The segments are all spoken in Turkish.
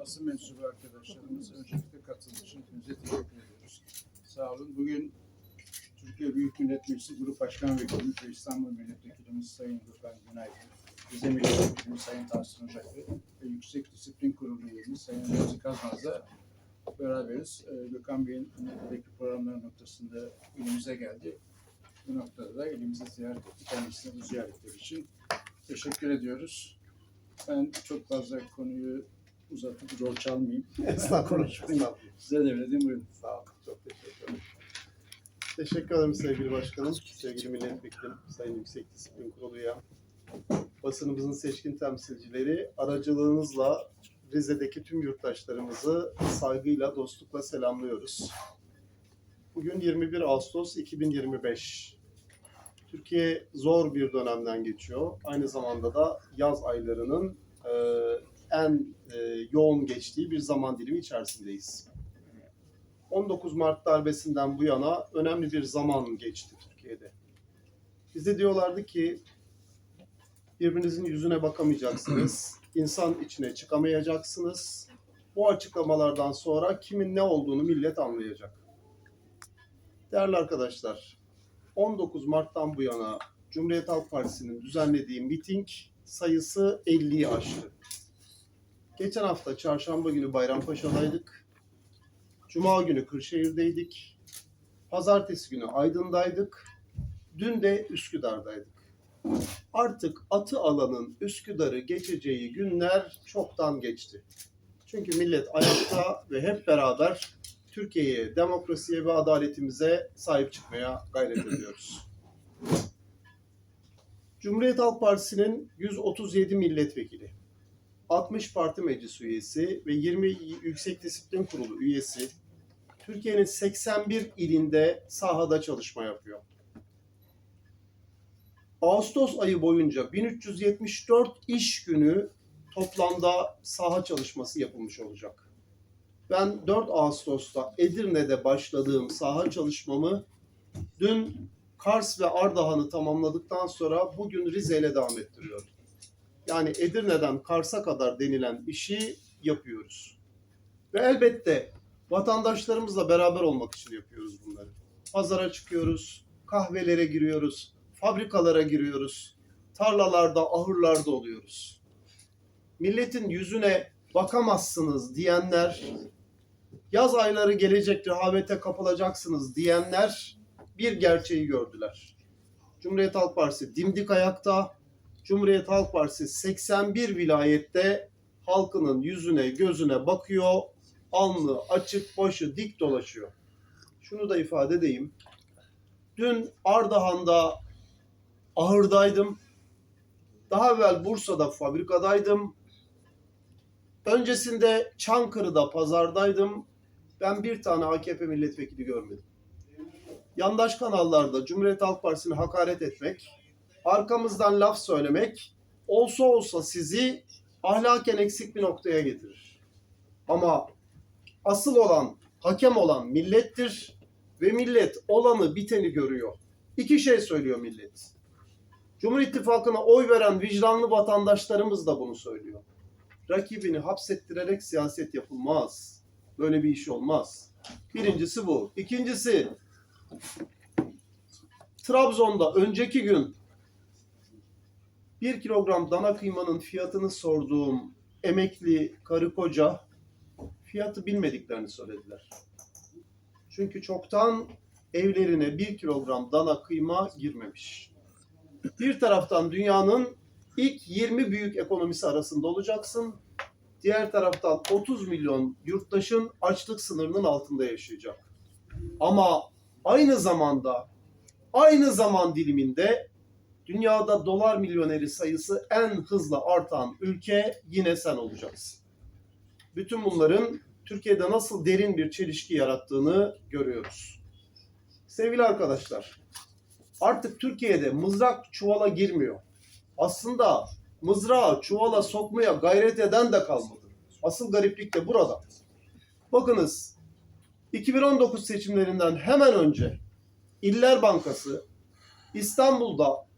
basın mensubu arkadaşlarımız öncelikle katılım için hepinize teşekkür ediyoruz. Sağ olun. Bugün Türkiye Büyük Millet Meclisi Grup Başkan Vekilimiz ve İstanbul Milletvekilimiz Sayın Gökhan Günaydın, Rize Milletvekilimiz Sayın Tahsin Ocaklı ve Yüksek Disiplin Kurulu üyemiz Sayın Remzi Kazmaz'la beraberiz. Ee, Gökhan Bey'in önündeki programlar noktasında ilimize geldi. Bu noktada da elimize ziyaret etti. Kendisine bu ziyaretler için teşekkür ediyoruz. Ben çok fazla konuyu uzatıp rol çalmayayım. Estağfurullah. Estağfurullah. Size devredeyim buyurun. Sağ olun. Çok teşekkür ederim. Teşekkür ederim sevgili başkanım, sevgili milletvekilim, sayın Yüksek Disiplin Kurulu üyem. Basınımızın seçkin temsilcileri aracılığınızla Rize'deki tüm yurttaşlarımızı saygıyla, dostlukla selamlıyoruz. Bugün 21 Ağustos 2025. Türkiye zor bir dönemden geçiyor. Aynı zamanda da yaz aylarının e, en e, yoğun geçtiği bir zaman dilimi içerisindeyiz. 19 Mart darbesinden bu yana önemli bir zaman geçti Türkiye'de. Bize diyorlardı ki birbirinizin yüzüne bakamayacaksınız, insan içine çıkamayacaksınız. Bu açıklamalardan sonra kimin ne olduğunu millet anlayacak. Değerli arkadaşlar, 19 Mart'tan bu yana Cumhuriyet Halk Partisi'nin düzenlediği miting sayısı 50'yi aştı. Geçen hafta çarşamba günü Bayrampaşa'daydık. Cuma günü Kırşehir'deydik. Pazartesi günü Aydın'daydık. Dün de Üsküdar'daydık. Artık atı alanın Üsküdar'ı geçeceği günler çoktan geçti. Çünkü millet ayakta ve hep beraber Türkiye'ye, demokrasiye ve adaletimize sahip çıkmaya gayret ediyoruz. Cumhuriyet Halk Partisi'nin 137 milletvekili, 60 parti meclis üyesi ve 20 Yüksek Disiplin Kurulu üyesi Türkiye'nin 81 ilinde sahada çalışma yapıyor. Ağustos ayı boyunca 1374 iş günü toplamda saha çalışması yapılmış olacak. Ben 4 Ağustos'ta Edirne'de başladığım saha çalışmamı dün Kars ve Ardahan'ı tamamladıktan sonra bugün Rize ile devam ettiriyorum. Yani Edirne'den Kars'a kadar denilen işi yapıyoruz. Ve elbette vatandaşlarımızla beraber olmak için yapıyoruz bunları. Pazara çıkıyoruz, kahvelere giriyoruz, fabrikalara giriyoruz, tarlalarda, ahırlarda oluyoruz. Milletin yüzüne bakamazsınız diyenler, yaz ayları gelecek rehavete kapılacaksınız diyenler bir gerçeği gördüler. Cumhuriyet Halk Partisi dimdik ayakta, Cumhuriyet Halk Partisi 81 vilayette halkının yüzüne gözüne bakıyor, alnı açık, başı dik dolaşıyor. Şunu da ifade edeyim. Dün Ardahan'da ahırdaydım. Daha evvel Bursa'da fabrikadaydım. Öncesinde Çankırı'da pazardaydım. Ben bir tane AKP milletvekili görmedim. Yandaş kanallarda Cumhuriyet Halk Partisi'ni hakaret etmek, arkamızdan laf söylemek olsa olsa sizi ahlaken eksik bir noktaya getirir. Ama asıl olan, hakem olan millettir ve millet olanı biteni görüyor. İki şey söylüyor millet. Cumhur İttifakı'na oy veren vicdanlı vatandaşlarımız da bunu söylüyor. Rakibini hapsettirerek siyaset yapılmaz. Böyle bir iş olmaz. Birincisi bu. İkincisi Trabzon'da önceki gün bir kilogram dana kıymanın fiyatını sorduğum emekli karı koca fiyatı bilmediklerini söylediler. Çünkü çoktan evlerine bir kilogram dana kıyma girmemiş. Bir taraftan dünyanın ilk 20 büyük ekonomisi arasında olacaksın. Diğer taraftan 30 milyon yurttaşın açlık sınırının altında yaşayacak. Ama aynı zamanda aynı zaman diliminde dünyada dolar milyoneri sayısı en hızlı artan ülke yine sen olacaksın. Bütün bunların Türkiye'de nasıl derin bir çelişki yarattığını görüyoruz. Sevgili arkadaşlar, artık Türkiye'de mızrak çuvala girmiyor. Aslında mızrağı çuvala sokmaya gayret eden de kalmadı. Asıl gariplik de burada. Bakınız 2019 seçimlerinden hemen önce İller Bankası İstanbul'da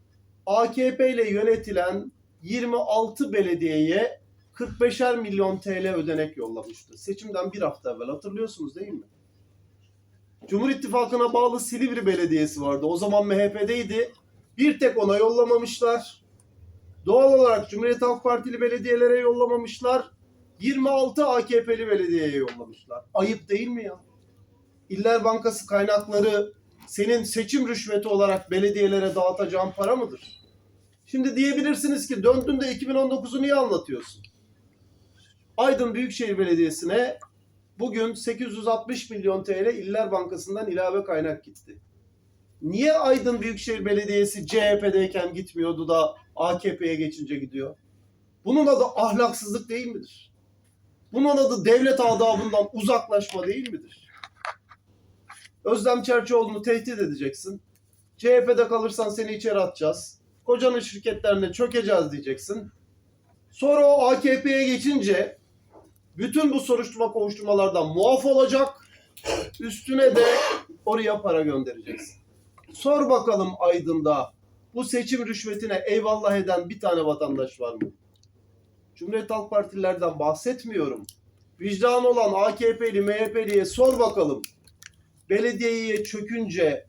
AKP ile yönetilen 26 belediyeye 45'er milyon TL ödenek yollamıştı. Seçimden bir hafta evvel hatırlıyorsunuz değil mi? Cumhur İttifakı'na bağlı Silivri Belediyesi vardı. O zaman MHP'deydi. Bir tek ona yollamamışlar. Doğal olarak Cumhuriyet Halk Partili belediyelere yollamamışlar. 26 AKP'li belediyeye yollamışlar. Ayıp değil mi ya? İller Bankası kaynakları senin seçim rüşveti olarak belediyelere dağıtacağın para mıdır? Şimdi diyebilirsiniz ki döndün de 2019'u niye anlatıyorsun? Aydın Büyükşehir Belediyesi'ne bugün 860 milyon TL İller Bankası'ndan ilave kaynak gitti. Niye Aydın Büyükşehir Belediyesi CHP'deyken gitmiyordu da AKP'ye geçince gidiyor? Bunun adı ahlaksızlık değil midir? Bunun adı devlet adabından uzaklaşma değil midir? Özlem Çerçioğlu'nu tehdit edeceksin. CHP'de kalırsan seni içeri atacağız. Kocanın şirketlerine çökeceğiz diyeceksin. Sonra o AKP'ye geçince bütün bu soruşturma kovuşturmalardan muaf olacak. Üstüne de oraya para göndereceksin. Sor bakalım Aydın'da bu seçim rüşvetine eyvallah eden bir tane vatandaş var mı? Cumhuriyet Halk Partililerden bahsetmiyorum. Vicdan olan AKP'li, MHP'liye sor bakalım. Belediyeye çökünce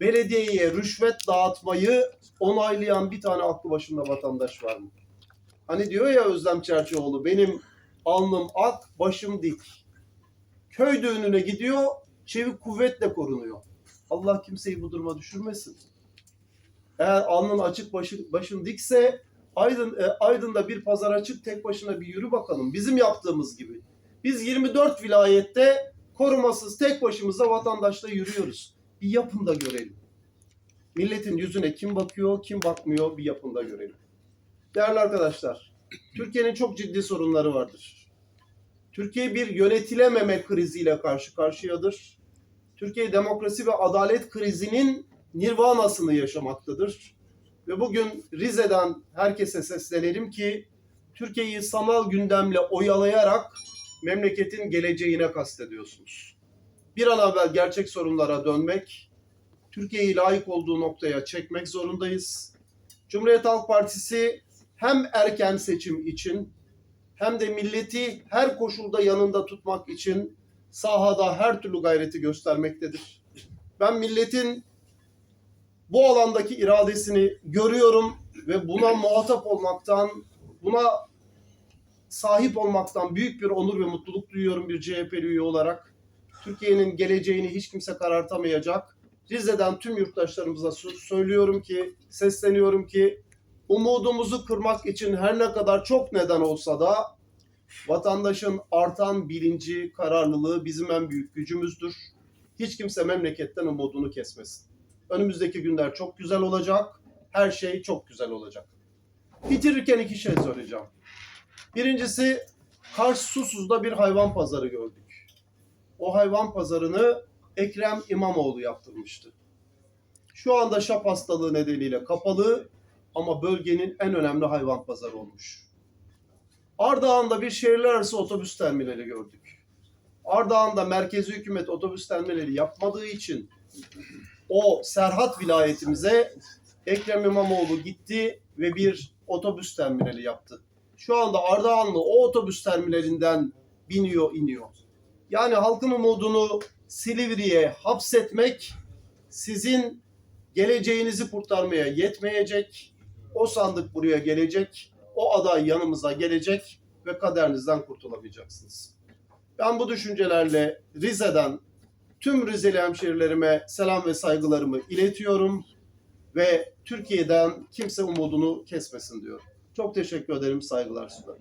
belediyeye rüşvet dağıtmayı onaylayan bir tane aklı başında vatandaş var mı? Hani diyor ya Özlem Çerçioğlu benim alnım ak, başım dik. Köy düğününe gidiyor, çevik kuvvetle korunuyor. Allah kimseyi bu duruma düşürmesin. Eğer alnın açık, başın, başın dikse Aydın, e, Aydın'da bir pazar açık tek başına bir yürü bakalım. Bizim yaptığımız gibi. Biz 24 vilayette korumasız tek başımıza vatandaşla yürüyoruz. Bir yapın da görelim. Milletin yüzüne kim bakıyor, kim bakmıyor bir yapın da görelim. Değerli arkadaşlar, Türkiye'nin çok ciddi sorunları vardır. Türkiye bir yönetilememe kriziyle karşı karşıyadır. Türkiye demokrasi ve adalet krizinin nirvanasını yaşamaktadır. Ve bugün Rize'den herkese seslenelim ki Türkiye'yi sanal gündemle oyalayarak memleketin geleceğine kastediyorsunuz. Bir an evvel gerçek sorunlara dönmek, Türkiye'yi layık olduğu noktaya çekmek zorundayız. Cumhuriyet Halk Partisi hem erken seçim için hem de milleti her koşulda yanında tutmak için sahada her türlü gayreti göstermektedir. Ben milletin bu alandaki iradesini görüyorum ve buna muhatap olmaktan, buna sahip olmaktan büyük bir onur ve mutluluk duyuyorum bir CHP'li üye olarak. Türkiye'nin geleceğini hiç kimse karartamayacak. Rize'den tüm yurttaşlarımıza sö- söylüyorum ki, sesleniyorum ki umudumuzu kırmak için her ne kadar çok neden olsa da vatandaşın artan bilinci, kararlılığı bizim en büyük gücümüzdür. Hiç kimse memleketten umudunu kesmesin. Önümüzdeki günler çok güzel olacak. Her şey çok güzel olacak. Bitirirken iki şey söyleyeceğim. Birincisi Kars Susuz'da bir hayvan pazarı gördük. O hayvan pazarını Ekrem İmamoğlu yaptırmıştı. Şu anda şap hastalığı nedeniyle kapalı ama bölgenin en önemli hayvan pazarı olmuş. Ardahan'da bir şehirler arası otobüs terminali gördük. Ardahan'da merkezi hükümet otobüs terminali yapmadığı için o Serhat vilayetimize Ekrem İmamoğlu gitti ve bir otobüs terminali yaptı. Şu anda Ardahanlı o otobüs terminalinden biniyor iniyor. Yani halkın umudunu Silivri'ye hapsetmek sizin geleceğinizi kurtarmaya yetmeyecek. O sandık buraya gelecek. O aday yanımıza gelecek ve kaderinizden kurtulamayacaksınız. Ben bu düşüncelerle Rize'den tüm Rizeli hemşehrilerime selam ve saygılarımı iletiyorum ve Türkiye'den kimse umudunu kesmesin diyorum. Çok teşekkür ederim, saygılar sunarım.